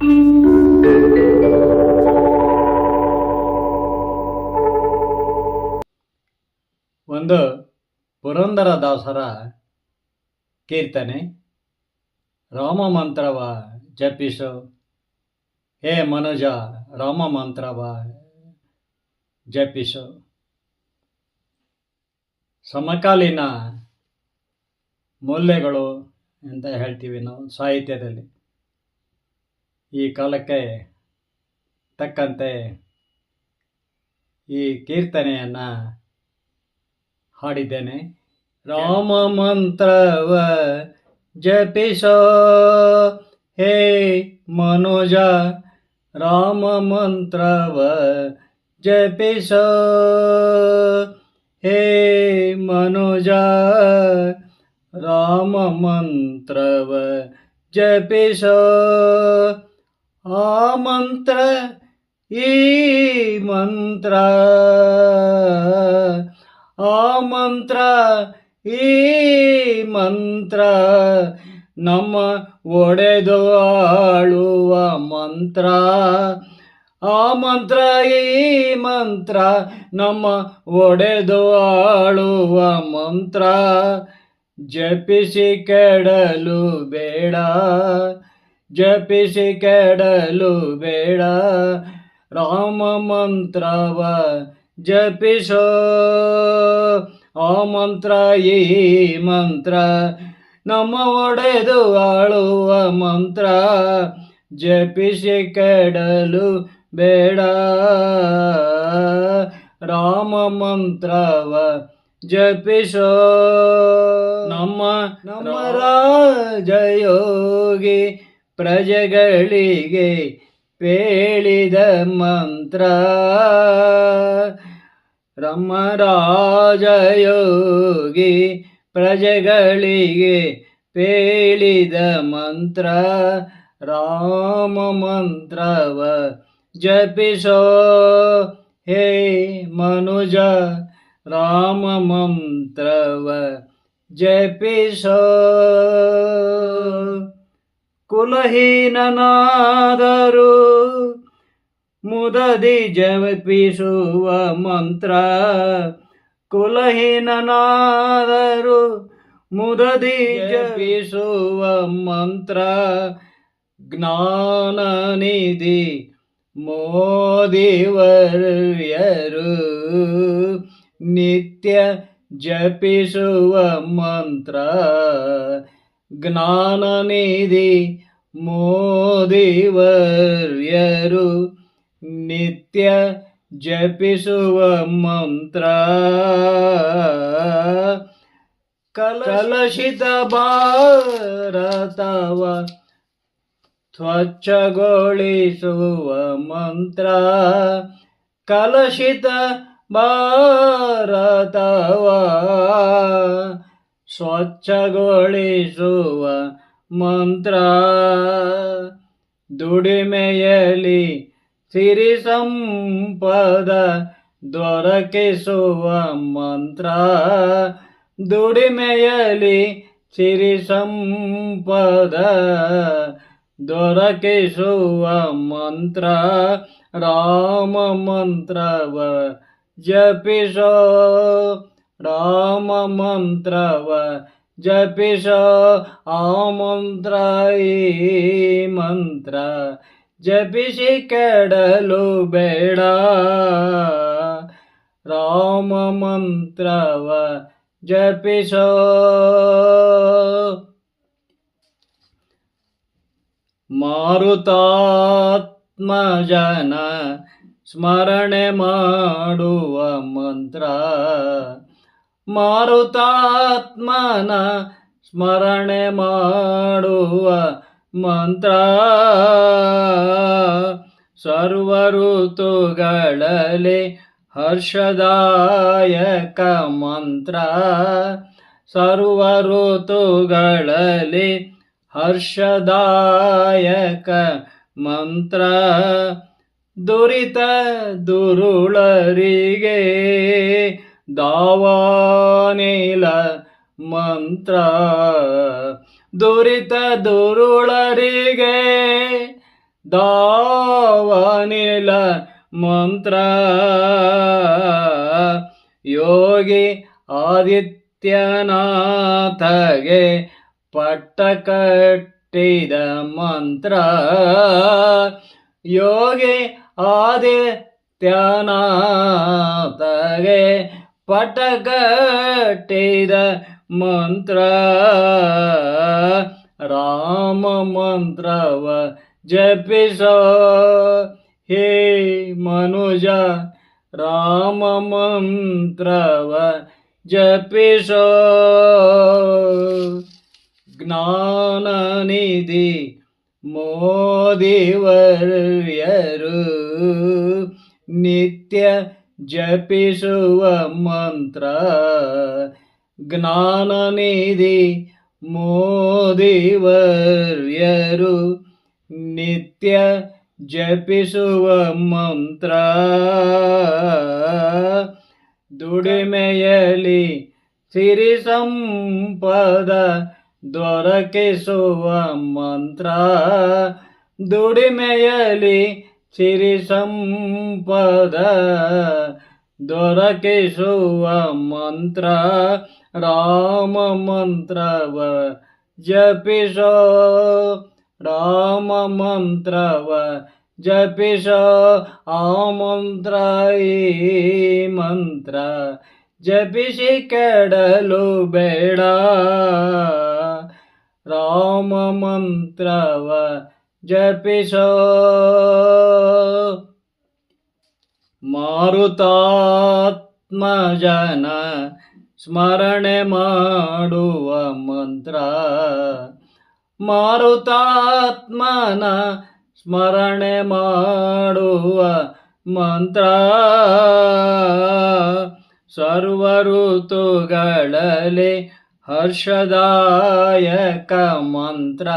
ಒಂದು ಪುರಂದರದಾಸರ ಕೀರ್ತನೆ. ರಾಮ ಮಂತ್ರವ ಜಪಿಸು. ಹೇ ಮನುಜ, ರಾಮ ಮಂತ್ರವ ಜಪಿಸು. ಸಮಕಾಲೀನ ಮೌಲ್ಯಗಳು ಅಂತ ಹೇಳ್ತೀವಿ ನಾವು ಸಾಹಿತ್ಯದಲ್ಲಿ. ಈ ಕಾಲಕ್ಕೆ ತಕ್ಕಂತೆ ಈ ಕೀರ್ತನೆಯನ್ನು ಹಾಡಿದ್ದೇನೆ. ರಾಮ ಮಂತ್ರವ ಜಪಿಸೋ ಹೇ ಮನೋಜ, ರಾಮ ಮಂತ್ರವ ಜಪಿಸೋ ಹೇ ಮನೋಜ, ರಾಮ ಮಂತ್ರವ ಜಪಿಸೋ ಆ ಮಂತ್ರ, ಈ ಮಂತ್ರ. ಆ ಮಂತ್ರ, ಈ ಮಂತ್ರ. ನಮ್ಮ ಒಡೆದು ಆಳುವ ಮಂತ್ರ. ಆ ಮಂತ್ರ, ಈ ಮಂತ್ರ. ನಮ್ಮ ಒಡೆದು ಆಳುವ ಮಂತ್ರ. ಜಪಿಸಿ ಕೆಡಲು ಬೇಡ. ಜಪಿಸಿ ಕೆಡಲು ಬೇಡ. ರಾಮ ಮಂತ್ರವ ಜಪಿಸೋ. ಆ ಮಂತ್ರ ಈ ಮಂತ್ರ ನಮ್ಮ ಒಡೆದು ಆಳುವ ಮಂತ್ರ. ಜಪಿಸಿ ಕೆಡಲು ಬೇಡ. ರಾಮ ಮಂತ್ರವ ಜಪಿಸೋ. ನಮ್ಮ ನಮ್ಮ ರಾಜಯೋಗಿ ಪ್ರಜೆಗಳಿಗೆ ಪೇಳಿದ ಮಂತ್ರ. ರಮ ರಾಜಯೋಗಿ ಪ್ರಜೆಗಳಿಗೆ ಪೇಳಿದ ಮಂತ್ರ. ರಾಮ ಮಂತ್ರವ ಜಪಿಸೋ. ಹೇ ಮನುಜ, ರಾಮ ಮಂತ್ರವ ಜಪಿಸೋ. ಕುಲಹೀನನಾದರೂ. ಮುದದಿ ಜಪಿಸುವ ಮಂತ್ರ. ಕುಲಹೀನನಾದರೂ. ಮುದದಿ ಜಪಿಸುವ ಮಂತ್ರ. ಜ್ಞಾನ ನಿಧಿ ಮೋದಿವರ್ಯರು. ನಿತ್ಯ ಜಪಿಸುವ ಮಂತ್ರ. ಜ್ಞಾನ ನಿಧಿ ಮೋದಿವರ್ಯರು ನಿತ್ಯ ಜಪಿಸುವ ಮಂತ್ರ. ಕಲಶಿತ ಭಾರತವ ಸ್ವಚ್ಛಗೊಳಿಸುವ ಮಂತ್ರ. ಕಲಶಿತ ಭಾರತವ ಸ್ವಚ್ಛಗೊಳಿಸುವ ಮಂತ್ರ. ದುಡಿಮೆಯಲ್ಲಿ ಸಿರಿ ಸಂಪದ ದೊರಕಿಸುವ ಮಂತ್ರ. ದುಡಿಮೆಯಲ್ಲಿ ಸಿರಿ ಸಂಪದ ದೊರಕಿಸುವ ಮಂತ್ರ. ರಾಮ ಮಂತ್ರವ ಜಪಿಸೋ ರಾಮ ಮಂತ್ರವ ಜಪಿಸೋ. ಆ ಮಂತ್ರ, ಈ ಮಂತ್ರ ಜಪಿಸಿ ಕೆಡಲು ಬೇಡ. ರಾಮ ಮಂತ್ರವ ಜಪಿಸೋ. ಮಾರುತಾತ್ಮಜನ ಸ್ಮರಣೆ ಮಾಡುವ ಮಂತ್ರ ಮಾರುತಾತ್ಮನ ಸ್ಮರಣೆ ಮಾಡುವ ಮಂತ್ರ. ಸರ್ವ ಋತುಗಳಲ್ಲಿ ಹರ್ಷದಾಯಕ ಮಂತ್ರ. ಸರ್ವ ಋತುಗಳಲ್ಲಿ ಹರ್ಷದಾಯಕ ಮಂತ್ರ. ದುರಿತ ದುರುಳರಿಗೆ ದಾವಾನಿಲ ಮಂತ್ರ ದುರಿತ ದುರುಳರಿಗೆ ದಾವನಿಲ ಮಂತ್ರ ಯೋಗಿ ಆದಿತ್ಯನಾಥಗೆ ಪಟ್ಟ ಕಟ್ಟಿದ ಮಂತ್ರ ಯೋಗಿ ಆದಿತ್ಯನಾಥಗೆ ಪಟ್ಟ ಕಟ್ಟಿದ ಮಂತ್ರ. ರಾಮ ಮಂತ್ರವ ಜಪಿಸೋ. ಹೇ ಮನುಜ ರಾಮ ಮಂತ್ರವ ಜಪಿಸೋ. ಜ್ಞಾನನಿಧಿ ಮೋದಿವರ್ಯರು ನಿತ್ಯ ಜಪಿಸುವ ಮಂತ್ರ. ಜ್ಞಾನನಿಧಿ ಮೋದಿವರ್ಯರು ನಿತ್ಯ ಜಪಿಸುವ ಮಂತ್ರ. ದುಡಿಮೆಯಲ್ಲಿ ಸಿರಿ ಸಂಪದ ದೊರಕಿಸುವ ಮಂತ್ರ. ದುಡಿಮೆಯಲಿ ಸಿರಿ ಸಂಪದ ದೊರಕಿಸುವ ಮಂತ್ರ ರಾಮ ಮಂತ್ರವ ಜಪಿಸೋ ರಾಮ ಮಂತ್ರವ ಜಪಿಸೋ ಆ ಮಂತ್ರ ಈ ಮಂತ್ರ ಜಪಿಸಿ ಕೆಡಲು ಬೇಡ ರಾಮ ಮಂತ್ರವ ಜಪಿಸೋ. ಮಾರುತಾತ್ಮಜನ ಸ್ಮರಣೆ ಮಾಡುವ ಮಂತ್ರ. ಮಾರುತಾತ್ಮನ ಸ್ಮರಣೆ ಮಾಡುವ ಮಂತ್ರ. ಸರ್ವ ಋತುಗಳಲ್ಲಿ ಹರ್ಷದಾಯಕ ಮಂತ್ರ.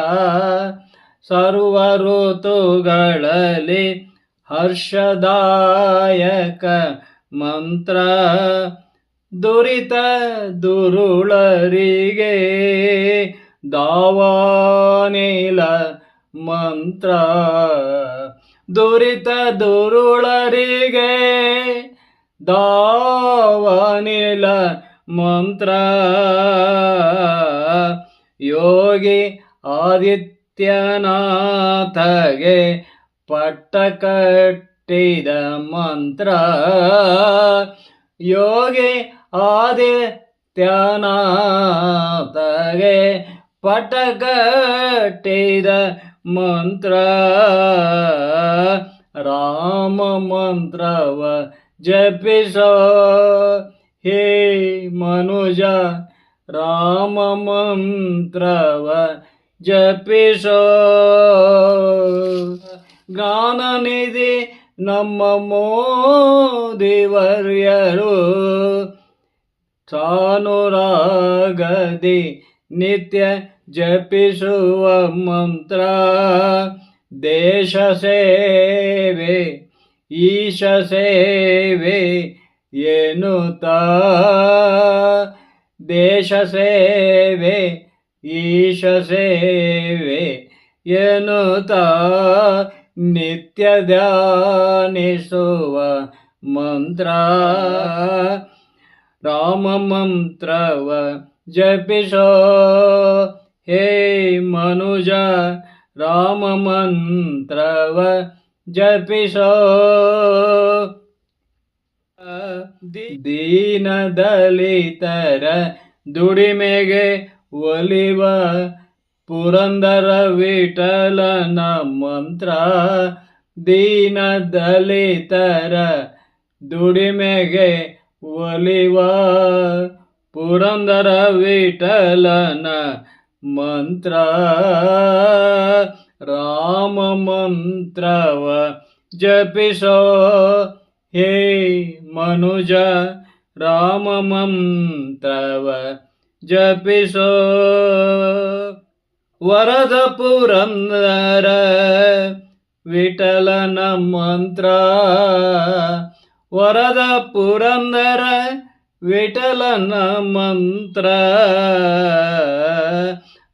ಸರ್ವ ಋತುಗಳಲ್ಲಿ ಹರ್ಷದಾಯಕ ಮಂತ್ರ. ದುರಿತ ದುರುಳರಿಗೆ ದಾವಾನಿಲ ಮಂತ್ರ. ದುರಿತ ದುರುಳರಿಗೆ ದಾವಾನಿಲ ಮಂತ್ರ. ಯೋಗಿ ಆದಿತ್ಯನಾಥಗೆ ಪಟ್ಟ ಕಟ್ಟಿದ ಮಂತ್ರ. ಯೋಗಿ ಆದಿತ್ಯನಾಥಗೆ ಪಟ್ಟ ಕಟ್ಟಿದ ಮಂತ್ರ. ರಾಮ ಮಂತ್ರವ ಜಪಿಸೋ ಹೇ ಮನುಜ. ರಾಮ ಮಂತ್ರವ ಜಪಿಸೋ. ಜ್ಞಾನನಿಧಿ ನಮ್ಮ ಮೋದಿವರ್ಯರು. ಸಾನುರಾಗದಿ ನಿತ್ಯ ಜಪಿಸುವ ಮಂತ್ರ. ದೇಶ ಸೇವೆ, ಈಶ ಸೇವೆ ಎನ್ನುತ್ತ. ದೇಶ ಸೇವೆ ಈಶ ಸೇವೆ ಎನ್ನುತ್ತ ನಿತ್ಯ ಧ್ಯಾನಿಸುವ ಮಂತ್ರ. ರಾಮ ಮಂತ್ರವ ಜಪಿಸೋ ಹೇ ಮನುಜ, ರಾಮ ಮಂತ್ರವ ಜಪಿಸೋ. ದೀನ ದಲಿತರ ದುಡಿಮೆಗೆ ಒಲಿವ ಪುರಂದರ ವಿಠಲನ ಮಂತ್ರ. ದೀನ ದಲಿತರ ದುಡಿಮೆಗೆ ಒಲಿವ ಪುರಂದರ ವಿಠಲನ ಮಂತ್ರ. ರಾಮ ಮಂತ್ರವ ಜಪಿಸೋ ಹೇ ಮನುಜ. ರಾಮ ಮಂತ್ರವ ಜಪಿಸೋ ವರದ ಪುರಂದರ ವಿಠಲನ ಮಂತ್ರ ವರದ ಪುರಂದರ ವಿಠಲನ ಮಂತ್ರ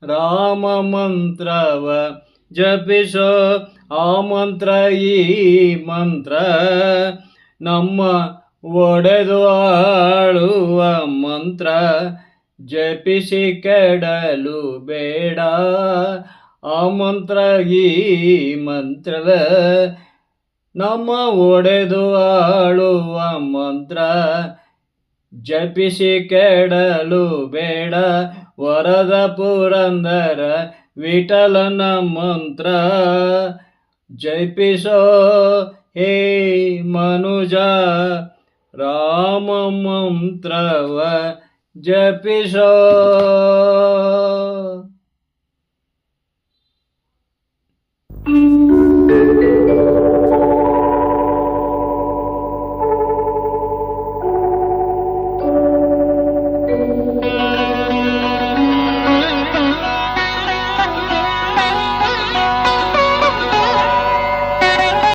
ರಾಮ ಮಂತ್ರವ ಜಪಿಸೋ ಆ ಮಂತ್ರ, ಈ ಮಂತ್ರ. ನಮ್ಮ ಒಡೆದು ಆಳುವ ಮಂತ್ರ. ಜಪಿಸಿ ಕೆಡಲು ಬೇಡ. ಆ ಮಂತ್ರ ಈ ಮಂತ್ರದ ನಮ್ಮ ಒಡೆದು ಆಳುವ ಮಂತ್ರ. ಜಪಿಸಿ ಕೆಡಲು ಬೇಡ. ವರದ ಪುರಂದರ ವಿಠಲನ ಮಂತ್ರ. ಜಪಿಸೋ ಹೇ ಮನುಜ ರಾಮ ಮಂತ್ರವ. ಜಪಿಸೋ